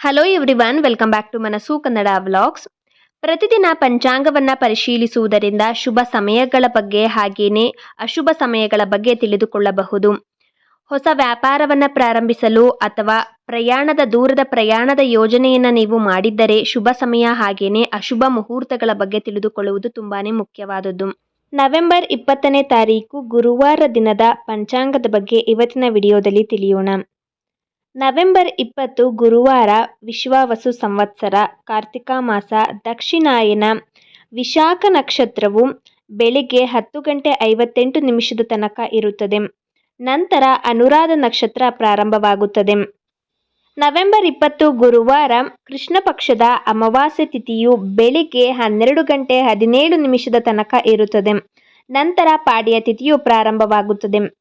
Hello everyone welcome back to Manassu Kannada vlogs ಪ್ರತಿದಿನ ಪಂಚಾಂಗವನ್ನ ಪರಿಶೀಲಿಸುವುದರಿಂದ ಶುಭ ಸಮಯಗಳ ಬಗ್ಗೆ ಹಾಗೆಯೇ ಅಶುಭ ಸಮಯಗಳ ಬಗ್ಗೆ ತಿಳಿದುಕೊಳ್ಳಬಹುದು. ಹೊಸ ವ್ಯಾಪಾರವನ್ನ ಪ್ರಾರಂಭಿಸಲು ಅಥವಾ ಪ್ರಯಾಣದ ದೂರದ ಪ್ರಯಾಣದ ಯೋಜನೆಯನ್ನ ನೀವು ಮಾಡಿದ್ದರೆ ಶುಭ ಸಮಯ ಹಾಗೆಯೇ ಅಶುಭ ಮುಹೂರ್ತಗಳ ಬಗ್ಗೆ ತಿಳಿದುಕೊಳ್ಳುವುದು ತುಂಬಾನೇ ಮುಖ್ಯವಾದದ್ದು. ನವೆಂಬರ್ ಇಪ್ಪತ್ತನೇ ತಾರೀಕು ಗುರುವಾರ ದಿನದ ಪಂಚಾಂಗದ ಬಗ್ಗೆ ಇವತ್ತಿನ ವಿಡಿಯೋದಲ್ಲಿ ತಿಳಿಯೋಣ. ನವೆಂಬರ್ ಇಪ್ಪತ್ತು ಗುರುವಾರ ವಿಶ್ವಾವಸು ಸಂವತ್ಸರ, ಕಾರ್ತಿಕ ಮಾಸ, ದಕ್ಷಿಣಾಯನ ವಿಶಾಖ ನಕ್ಷತ್ರವು ಬೆಳಿಗ್ಗೆ ಹತ್ತು ಗಂಟೆ ಐವತ್ತೆಂಟು ನಿಮಿಷದ ತನಕ ಇರುತ್ತದೆ. ನಂತರ ಅನುರಾಧ ನಕ್ಷತ್ರ ಪ್ರಾರಂಭವಾಗುತ್ತದೆ. ನವೆಂಬರ್ ಇಪ್ಪತ್ತು ಗುರುವಾರ ಕೃಷ್ಣ ಪಕ್ಷದ ಅಮಾವಾಸ್ಯೆ ತಿಥಿಯು ಬೆಳಿಗ್ಗೆ ಹನ್ನೆರಡು ಗಂಟೆ ಹದಿನೇಳು ನಿಮಿಷದ ತನಕ ಇರುತ್ತದೆ. ನಂತರ ಪಾಡ್ಯ ತಿಥಿಯು ಪ್ರಾರಂಭವಾಗುತ್ತದೆ.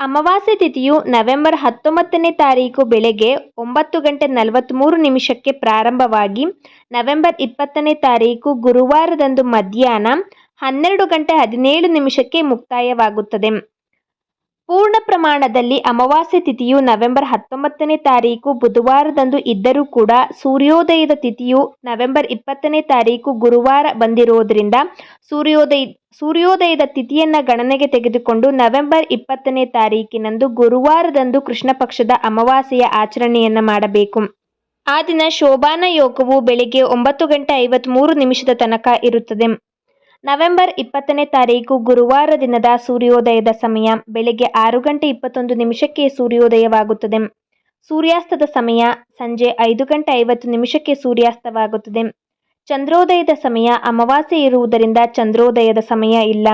ಅಮಾವಾಸ್ಯೆ ತಿಥಿಯು ನವೆಂಬರ್ ಹತ್ತೊಂಬತ್ತನೇ ತಾರೀಕು ಬೆಳಗ್ಗೆ ಒಂಬತ್ತು ಗಂಟೆ ನಲವತ್ತ್ಮೂರು ನಿಮಿಷಕ್ಕೆ ಪ್ರಾರಂಭವಾಗಿ ನವೆಂಬರ್ ಇಪ್ಪತ್ತನೇ ತಾರೀಕು ಗುರುವಾರದಂದು ಮಧ್ಯಾಹ್ನ ಹನ್ನೆರಡು ಗಂಟೆ ಹದಿನೇಳು ನಿಮಿಷಕ್ಕೆ ಮುಕ್ತಾಯವಾಗುತ್ತದೆ. ಪೂರ್ಣ ಪ್ರಮಾಣದಲ್ಲಿ ಅಮಾವಾಸ್ಯೆ ತಿಥಿಯು ನವೆಂಬರ್ ಹತ್ತೊಂಬತ್ತನೇ ತಾರೀಕು, ಬುಧವಾರದಂದು ಇದ್ದರೂ ಕೂಡ ಸೂರ್ಯೋದಯದ ತಿಥಿಯು ನವೆಂಬರ್ ಇಪ್ಪತ್ತನೇ ತಾರೀಕು, ಗುರುವಾರ ಬಂದಿರುವುದರಿಂದ ಸೂರ್ಯೋದಯ, ಸೂರ್ಯೋದಯದ ತಿಥಿಯನ್ನು ಗಣನೆಗೆ ತೆಗೆದುಕೊಂಡು ನವೆಂಬರ್ ಇಪ್ಪತ್ತನೇ ತಾರೀಕಿನಂದು ಗುರುವಾರದಂದು ಕೃಷ್ಣ ಪಕ್ಷದ ಅಮಾವಾಸ್ಯೆಯ ಆಚರಣೆಯನ್ನು ಮಾಡಬೇಕು. ಆ ದಿನ ಶೋಭಾನ ಯೋಗವು ಬೆಳಿಗ್ಗೆ ಒಂಬತ್ತು ಗಂಟೆ ಐವತ್ತ್ಮೂರು ನಿಮಿಷದ ತನಕ ಇರುತ್ತದೆ. ನವೆಂಬರ್ ಇಪ್ಪತ್ತನೇ ತಾರೀಕು ಗುರುವಾರ ದಿನದ ಸೂರ್ಯೋದಯದ ಸಮಯ. ಬೆಳಗ್ಗೆ ಆರು ಗಂಟೆ ಇಪ್ಪತ್ತೊಂದು ನಿಮಿಷಕ್ಕೆ ಸೂರ್ಯೋದಯವಾಗುತ್ತದೆ. ಸೂರ್ಯಾಸ್ತದ ಸಮಯ ಸಂಜೆ ಐದು ಗಂಟೆ ಐವತ್ತು ನಿಮಿಷಕ್ಕೆ ಸೂರ್ಯಾಸ್ತವಾಗುತ್ತದೆ. ಚಂದ್ರೋದಯದ ಸಮಯ ಅಮಾವಾಸ್ಯೆ ಇರುವುದರಿಂದ ಚಂದ್ರೋದಯದ ಸಮಯ ಇಲ್ಲ.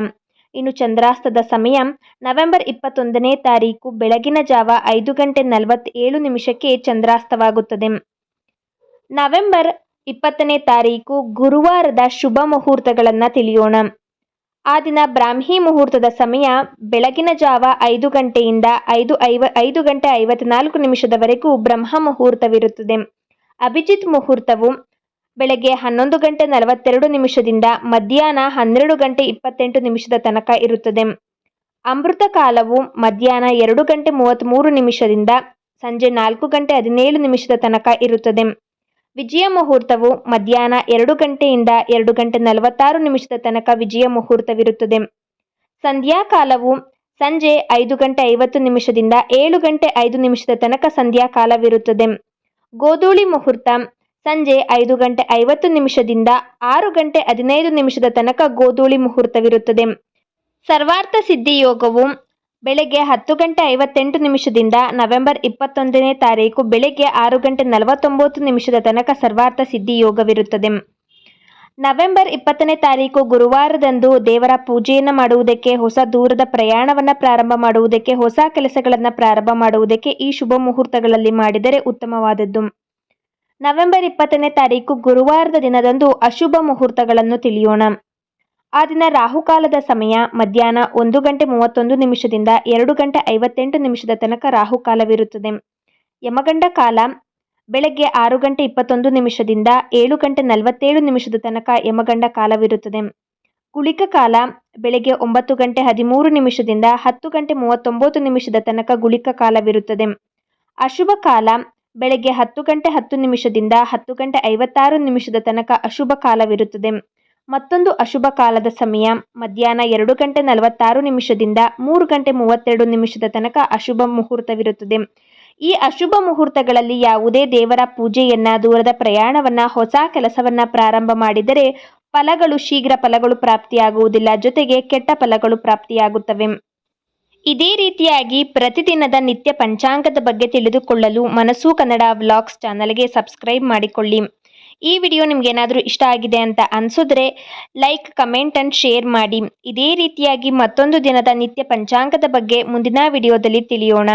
ಇನ್ನು ಚಂದ್ರಾಸ್ತದ ಸಮಯ ನವೆಂಬರ್ ಇಪ್ಪತ್ತೊಂದನೇ ತಾರೀಕು ಬೆಳಗಿನ ಜಾವ ಐದು ಗಂಟೆ ನಲವತ್ತೇಳು ನಿಮಿಷಕ್ಕೆ ಚಂದ್ರಾಸ್ತವಾಗುತ್ತದೆ. ನವೆಂಬರ್ ಇಪ್ಪತ್ತನೇ ತಾರೀಕು ಗುರುವಾರದ ಶುಭ ಮುಹೂರ್ತಗಳನ್ನು ತಿಳಿಯೋಣ. ಆ ದಿನ ಬ್ರಾಹ್ಮಿ ಮುಹೂರ್ತದ ಸಮಯ ಬೆಳಗಿನ ಜಾವ ಐದು ಗಂಟೆಯಿಂದ ಐದು ಐವ, ಐದು ಗಂಟೆ ಐವತ್ನಾಲ್ಕು ನಿಮಿಷದವರೆಗೂ ಬ್ರಹ್ಮ ಮುಹೂರ್ತವಿರುತ್ತದೆ. ಅಭಿಜಿತ್ ಮುಹೂರ್ತವು ಬೆಳಗ್ಗೆ ಹನ್ನೊಂದು ಗಂಟೆ ನಲವತ್ತೆರಡು ನಿಮಿಷದಿಂದ ಮಧ್ಯಾಹ್ನ ಹನ್ನೆರಡು ಗಂಟೆ ಇಪ್ಪತ್ತೆಂಟು ನಿಮಿಷದ ತನಕ ಇರುತ್ತದೆ. ಅಮೃತ ಕಾಲವು ಮಧ್ಯಾಹ್ನ ಎರಡು ಗಂಟೆ ಮೂವತ್ತ್ಮೂರು ನಿಮಿಷದಿಂದ ಸಂಜೆ ನಾಲ್ಕು ಗಂಟೆ ಹದಿನೇಳು ನಿಮಿಷದ ತನಕ ಇರುತ್ತದೆ. ವಿಜಯ ಮುಹೂರ್ತವು ಮಧ್ಯಾಹ್ನ ಎರಡು ಗಂಟೆಯಿಂದ ಎರಡು ಗಂಟೆ ನಲವತ್ತಾರು ನಿಮಿಷದ ತನಕ ವಿಜಯ ಮುಹೂರ್ತವಿರುತ್ತದೆ. ಸಂಧ್ಯಾಕಾಲವು ಸಂಜೆ ಐದು ಗಂಟೆ ಐವತ್ತು ನಿಮಿಷದಿಂದ ಏಳು ಗಂಟೆ ಐದು ನಿಮಿಷದ ತನಕ ಸಂಧ್ಯಾಕಾಲವಿರುತ್ತದೆ. ಗೋಧೂಳಿ ಮುಹೂರ್ತ ಸಂಜೆ ಐದು ಗಂಟೆ ಐವತ್ತು ನಿಮಿಷದಿಂದ ಆರು ಗಂಟೆ ಹದಿನೈದು ನಿಮಿಷದ ತನಕ ಗೋಧೂಳಿ ಮುಹೂರ್ತವಿರುತ್ತದೆ. ಸರ್ವಾರ್ಥ ಸಿದ್ಧಿ ಯೋಗವು ಬೆಳಗ್ಗೆ ಹತ್ತು ಗಂಟೆ ಐವತ್ತೆಂಟು ನಿಮಿಷದಿಂದ ನವೆಂಬರ್ ಇಪ್ಪತ್ತೊಂದನೇ ತಾರೀಕು ಬೆಳಗ್ಗೆ ಆರು ಗಂಟೆ ನಲವತ್ತೊಂಬತ್ತು ನಿಮಿಷದ ತನಕ ಸರ್ವಾರ್ಥ ಸಿದ್ಧಿ ಯೋಗವಿರುತ್ತದೆ. ನವೆಂಬರ್ ಇಪ್ಪತ್ತನೇ ತಾರೀಕು ಗುರುವಾರದಂದು ದೇವರ ಪೂಜೆಯನ್ನು ಮಾಡುವುದಕ್ಕೆ ಹೊಸ ದೂರದ ಪ್ರಯಾಣವನ್ನು ಪ್ರಾರಂಭ ಮಾಡುವುದಕ್ಕೆ, ಹೊಸ ಕೆಲಸಗಳನ್ನು ಪ್ರಾರಂಭ ಮಾಡುವುದಕ್ಕೆ ಈ ಶುಭ ಮುಹೂರ್ತಗಳಲ್ಲಿ ಮಾಡಿದರೆ ಉತ್ತಮವಾದದ್ದು. ನವೆಂಬರ್ ಇಪ್ಪತ್ತನೇ ತಾರೀಕು ಗುರುವಾರದ ದಿನದಂದು ಅಶುಭ ಮುಹೂರ್ತಗಳನ್ನು ತಿಳಿಯೋಣ. ಆ ದಿನ ರಾಹುಕಾಲದ ಸಮಯ ಮಧ್ಯಾಹ್ನ ಒಂದು ಗಂಟೆ ಮೂವತ್ತೊಂದು ನಿಮಿಷದಿಂದ ಎರಡು ಗಂಟೆ ಐವತ್ತೆಂಟು ನಿಮಿಷದ ತನಕ ರಾಹುಕಾಲವಿರುತ್ತದೆ ಯಮಗಂಡ ಕಾಲ ಬೆಳಗ್ಗೆ ಆರು ಗಂಟೆ ಇಪ್ಪತ್ತೊಂದು ನಿಮಿಷದಿಂದ ಏಳು ಗಂಟೆ ನಲವತ್ತೇಳು ನಿಮಿಷದ ತನಕ ಯಮಗಂಡ ಕಾಲವಿರುತ್ತದೆ. ಕುಳಿಕ ಕಾಲ ಬೆಳಗ್ಗೆ ಒಂಬತ್ತು ಗಂಟೆ ಹದಿಮೂರು ನಿಮಿಷದಿಂದ ಹತ್ತು ಗಂಟೆ ಮೂವತ್ತೊಂಬತ್ತು ನಿಮಿಷದ ತನಕ ಗುಳಿಕ ಕಾಲವಿರುತ್ತದೆ. ಅಶುಭ ಕಾಲ ಬೆಳಗ್ಗೆ ಹತ್ತು ಗಂಟೆ ಹತ್ತು ನಿಮಿಷದಿಂದ ಹತ್ತು ಗಂಟೆ ಐವತ್ತಾರು ನಿಮಿಷದ ತನಕ ಅಶುಭ ಕಾಲವಿರುತ್ತದೆ. ಮತ್ತೊಂದು ಅಶುಭ ಕಾಲದ ಸಮಯ. ಮಧ್ಯಾಹ್ನ ಎರಡು ಗಂಟೆ ನಲವತ್ತಾರು ನಿಮಿಷದಿಂದ ಮೂರು ಗಂಟೆ ಮೂವತ್ತೆರಡು ನಿಮಿಷದ ತನಕ ಅಶುಭ ಮುಹೂರ್ತವಿರುತ್ತದೆ. ಈ ಅಶುಭ ಮುಹೂರ್ತಗಳಲ್ಲಿ ಯಾವುದೇ ದೇವರ ಪೂಜೆಯನ್ನ, ದೂರದ ಪ್ರಯಾಣವನ್ನ, ಹೊಸ ಕೆಲಸವನ್ನ ಪ್ರಾರಂಭ ಮಾಡಿದರೆ ಫಲಗಳು, ಶೀಘ್ರ ಫಲಗಳು ಪ್ರಾಪ್ತಿಯಾಗುವುದಿಲ್ಲ. ಜೊತೆಗೆ ಕೆಟ್ಟ ಫಲಗಳು ಪ್ರಾಪ್ತಿಯಾಗುತ್ತವೆ. ಇದೇ ರೀತಿಯಾಗಿ ಪ್ರತಿದಿನದ ನಿತ್ಯ ಪಂಚಾಂಗದ ಬಗ್ಗೆ ತಿಳಿದುಕೊಳ್ಳಲು ಮನಸ್ಸು ಕನ್ನಡ ವ್ಲಾಗ್ಸ್ ಚಾನಲ್ಗೆ ಸಬ್ಸ್ಕ್ರೈಬ್ ಮಾಡಿಕೊಳ್ಳಿ. ಈ ವಿಡಿಯೋ ನಿಮಗೇನಾದರೂ ಇಷ್ಟ ಆಗಿದೆ ಅಂತ ಅನಿಸಿದ್ರೆ ಲೈಕ್ ಕಮೆಂಟ್ ಆ್ಯಂಡ್ ಶೇರ್ ಮಾಡಿ. ಇದೇ ರೀತಿಯಾಗಿ ಮತ್ತೊಂದು ದಿನದ ನಿತ್ಯ ಪಂಚಾಂಗದ ಬಗ್ಗೆ ಮುಂದಿನ ವಿಡಿಯೋದಲ್ಲಿ ತಿಳಿಯೋಣ.